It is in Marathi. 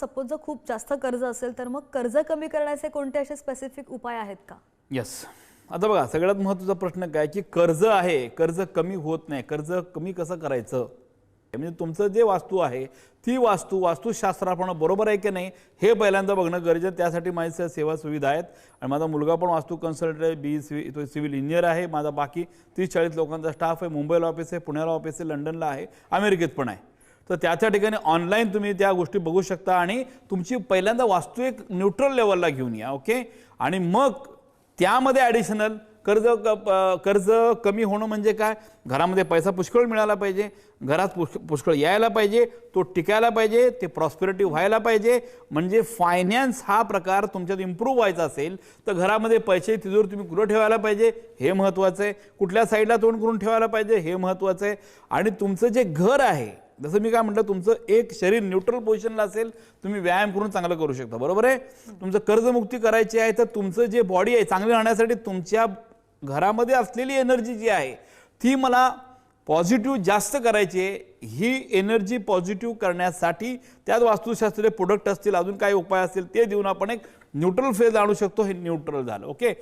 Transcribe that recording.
सपोज जर खूप जास्त कर्ज असेल तर मग कर्ज कमी करण्याचे कोणते असे स्पेसिफिक उपाय आहेत का? येस आता बघा सगळ्यात महत्त्वाचा प्रश्न काय की कर्ज आहे कर्ज कमी होत नाही कर्ज कमी कसं करायचं? म्हणजे तुमचं जे वास्तू आहे ती वास्तू वास्तुशास्त्राप्रमाणे बरोबर आहे की नाही हे पहिल्यांदा बघणं गरजेचं त्यासाठी माझी सेवा सुविधा आहेत. आणि माझा मुलगा पण वास्तू कन्सल्टंट आहे बी सिव्हि तो सिव्हिल इंजिनियर आहे. माझा बाकी तीस चाळीस लोकांचा स्टाफ आहे. मुंबईला ऑफिस आहे पुण्याला ऑफिस आहे लंडनला आहे. अमेरिकेत पण आहे. तर त्या त्या ठिकाणी ऑनलाईन तुम्ही त्या गोष्टी बघू शकता आणि तुमची पहिल्यांदा वास्तू एक न्यूट्रल लेवलला घेऊन या ओके आणि मग त्यामध्ये ॲडिशनल कर्ज क- कर्ज कमी होणं म्हणजे काय? घरामध्ये पैसा पुष्कळ मिळाला पाहिजे घरात पुष्क पुष्कळ यायला पाहिजे तो टिकायला पाहिजे ते प्रॉस्पेरिटी व्हायला पाहिजे. म्हणजे फायनान्स हा प्रकार तुमच्यात इम्प्रूव्ह व्हायचा असेल तर घरामध्ये पैसे तिजोर तुम्ही कुठं ठेवायला पाहिजे? हे महत्त्वाचं आहे. कुठल्या साईडला तोंड करून ठेवायला पाहिजे? हे महत्त्वाचं आहे. आणि तुमचं जे घर आहे जसं मी काय म्हटलं तुमचं एक शरीर न्यूट्रल पोझिशनला असेल तुम्ही व्यायाम करून चांगलं करू शकता. बरोबर आहे? तुमचं कर्जमुक्ती करायची आहे तर तुमचं जे बॉडी आहे चांगली राहण्यासाठी तुमच्या घरामध्ये असलेली एनर्जी जी आहे ती मला पॉझिटिव्ह जास्त करायची आहे. ही एनर्जी पॉझिटिव्ह करण्यासाठी त्यात वास्तुशास्त्रीय प्रोडक्ट असतील अजून काही उपाय असतील ते देऊन आपण एक न्यूट्रल फेज आणू शकतो. हे न्यूट्रल झालं ओके